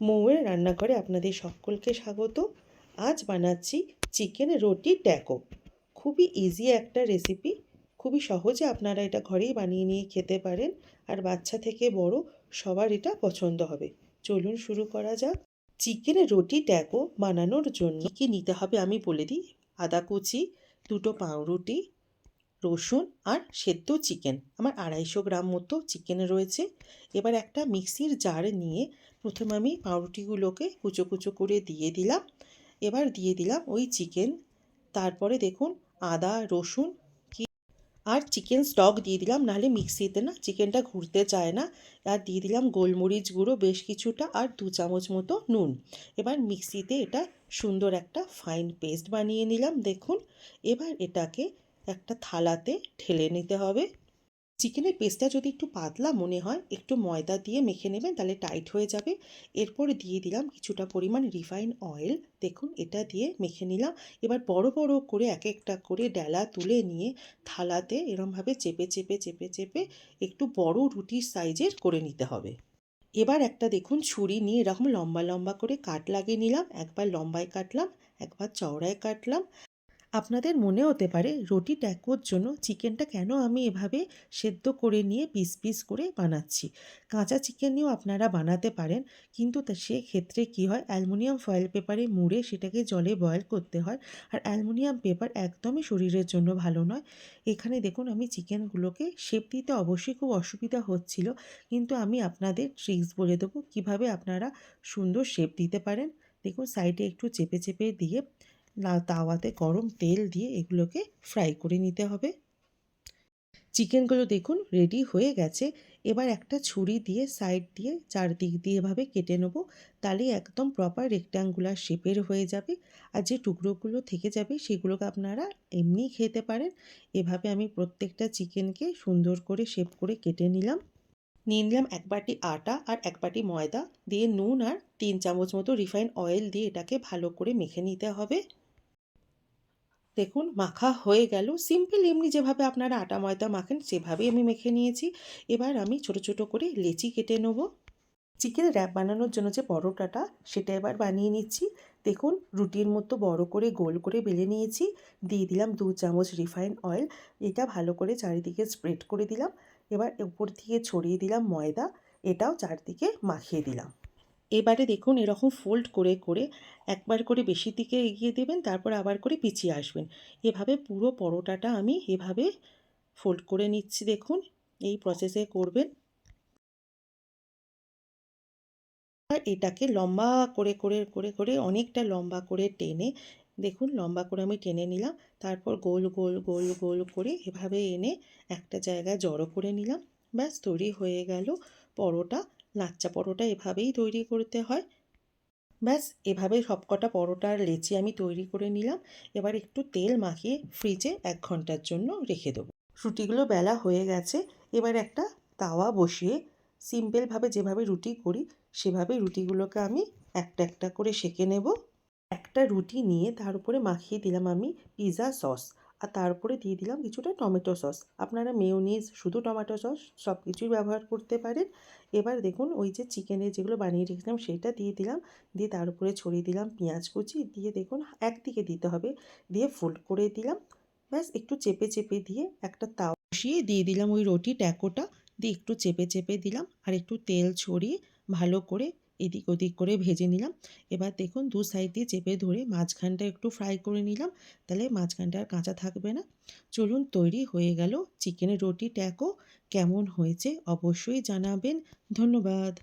মৌয়ের রান্নাঘরে আপনাদের সকলকে স্বাগত। আজ বানাচ্ছি চিকেন রুটি ট্যাকো। খুবই ইজি একটা রেসিপি খুবই সহজে আপনারা এটা ঘরেই বানিয়ে নিয়ে খেতে পারেন। আর বাচ্চা থেকে বড় সবার এটা পছন্দ হবে। চলুন শুরু করা যাক। চিকেন রুটি ট্যাকো বানানোর জন্য কী নিতে হবে আমি বলে দিই। আদা কুচি, দুটো পাউরুটি রসুন আর সেদ্ধ চিকেন আমার আড়াইশো গ্রাম মতো চিকেন রয়েছে। এবার একটা মিক্সির জার নিয়ে প্রথমে আমি পাউরুটিগুলোকে কুচো কুচো করে দিয়ে দিলাম। এবার দিয়ে দিলাম ওই চিকেন তারপরে দেখুন আদা, রসুন আর চিকেন স্টক দিয়ে দিলাম, নাহলে মিক্সিতে না চিকেনটা ঘুরতে চায় না। আর দিয়ে দিলাম গোলমরিচ গুঁড়ো, বেশ কিছুটা, আর দু চামচ মতো নুন। এবার মিক্সিতে এটা সুন্দর একটা ফাইন পেস্ট বানিয়ে নিলাম, দেখুন। এবার এটাকে একটা থালাতে ঢেলে নিতে হবে। চিকেনের পেস্টটা যদি একটু পাতলা মনে হয়, একটু ময়দা দিয়ে মেখে নেবেন তাহলে টাইট হয়ে যাবে। এরপর দিয়ে দিলাম কিছুটা পরিমাণ রিফাইন অয়েল। দেখুন, এটা দিয়ে মেখে নিলাম। এবার বড় বড় করে এক একটা করে ডালা তুলে নিয়ে থালাতে এরমভাবে চেপে চেপে চেপে চেপে একটু বড় রুটির সাইজের করে নিতে হবে। এবার একটা দেখুন ছুরি নিয়ে এরকম লম্বা লম্বা করে কাট লাগিয়ে নিলাম। একবার লম্বায় কাটলাম, একবার চওড়ায় কাটলাম। আপনাদের মনে হতে পারে রুটি ট্যাকোর জন্য চিকেনটা কেন আমি এভাবে সেদ্ধ করে নিয়ে পিস পিস করে বানাচ্ছি? কাঁচা চিকেন নিয়েও আপনারা বানাতে পারেন, কিন্তু সেক্ষেত্রে কী হয়? অ্যালুমিনিয়াম ফয়েল পেপারে মুড়ে সেটাকে জলে বয়েল করতে হয়, আর অ্যালুমিনিয়াম পেপার একদমই শরীরের জন্য ভালো নয়। এখানে দেখুন, আমি চিকেনগুলোকে শেপ দিতে অবশ্যই খুব অসুবিধা হচ্ছিল, কিন্তু আমি আপনাদের ট্রিক্স বলে দেবো কীভাবে আপনারা সুন্দর শেপ দিতে পারেন। দেখুন, সাইডে একটু চেপে চেপে দিয়ে তাওয়াতে গরম তেল দিয়ে এগুলোকে ফ্রাই করে নিতে হবে। চিকেনগুলো দেখুন রেডি হয়ে গেছে। এবার একটা ছুরি দিয়ে সাইড দিয়ে চারদিক দিয়ে এভাবে কেটে নেব। তাহলে একদম প্রপার রেক্ট্যাঙ্গুলার শেপের হয়ে যাবে। আর যে টুকরোগুলো থেকে যাবে সেগুলোকে আপনারা এমনি খেতে পারেন। এভাবে আমি প্রত্যেকটা চিকেনকে সুন্দর করে শেপ করে কেটে নিলাম। নিয়ে নিলাম এক বাটি আটা আর এক বাটি ময়দা। দিয়ে নুন আর তিন চামচ মতো রিফাইন অয়েল দিয়ে এটাকে ভালো করে মেখে নিতে হবে। দেখুন, মাখা হয়ে গেল। সিম্পল এমনি যেভাবে আপনারা আটা, ময়দা মাখেন, সেভাবেই আমি মেখে নিয়েছি। এবার আমি ছোট ছোট করে লেচি কেটে নেব। চিকেন র্যাপ বানানোর জন্য যে পরোটাটা, সেটা এবার বানিয়ে নিচ্ছি। দেখুন, রুটির মতো বড় করে গোল করে বেলে নিয়েছি। দিয়ে দিলাম দু চামচ রিফাইন অয়েল। এটা ভালো করে চারিদিকে স্প্রেড করে দিলাম। এবার উপর থেকে ছড়িয়ে দিলাম ময়দা। এটাও চারদিকে মাখিয়ে দিলাম। এবারে দেখুন এরকম ফোল্ড করে করে একবার করে বেশি দিকে এগিয়ে দেবেন, তারপর আবার করে পিছিয়ে আসবেন। এভাবে পুরো পরোটাটা আমি এভাবে ফোল্ড করে নিচ্ছি দেখুন, এই প্রসেসে করবেন। আর এটাকে লম্বা করে করে করে করে অনেকটা লম্বা করে টেনে, দেখুন লম্বা করে আমি টেনে নিলাম, তারপর গোল গোল গোল গোল করে এভাবে এনে একটা জায়গায় জড়ো করে নিলাম। ব্যাস তৈরি হয়ে গেল পরোটা। লাচ্চা পরোটা এভাবেই তৈরি করতে হয়। ব্যাস, এভাবে সবকটা পরোটার লেচি আমি তৈরি করে নিলাম। এবার একটু তেল মাখিয়ে ফ্রিজে এক ঘণ্টার জন্য রেখে দেবো। রুটিগুলো বেলা হয়ে গেছে। এবার একটা তাওয়া বসিয়ে সিম্পলভাবে যেভাবে রুটি করি, সেভাবে রুটিগুলোকে আমি একটা একটা করে সেঁকে নেব। একটা রুটি নিয়ে তার উপরে মাখিয়ে দিলাম আমি পিৎজা সস। আর তার উপরে দিয়ে দিলাম কিছুটা টমেটো সস। আপনারা মেয়োনিজ, শুধু টমেটো সস সব কিছুই ব্যবহার করতে পারেন। এবার দেখুন ওই যে চিকেনের যেগুলো বানিয়ে রেখেছিলাম সেটা দিয়ে দিলাম। দিয়ে তার উপরে ছড়িয়ে দিলাম পেঁয়াজ কুচি। দিয়ে দেখুন একদিকে দিতে হবে। দিয়ে ফোল্ড করে দিলাম। ব্যাস একটু চেপে চেপে দিয়ে একটা তাও বসিয়ে দিয়ে দিলাম ওই রুটি ট্যাকোটা। দিয়ে একটু চেপে চেপে দিলাম। আর একটু তেল ছড়িয়ে ভালো করে এদিক ওদিক করে ভেজে নিলাম। এবার দেখুন দু সাইড দিয়ে চেপে ধরে মাঝখানটা একটু ফ্রাই করে নিলাম। তাহলে মাঝখানটা আর কাঁচা থাকবে না। চলুন তৈরি হয়ে গেল চিকেনের রুটি। ট্যাকো কেমন হয়েছে। অবশ্যই জানাবেন। ধন্যবাদ।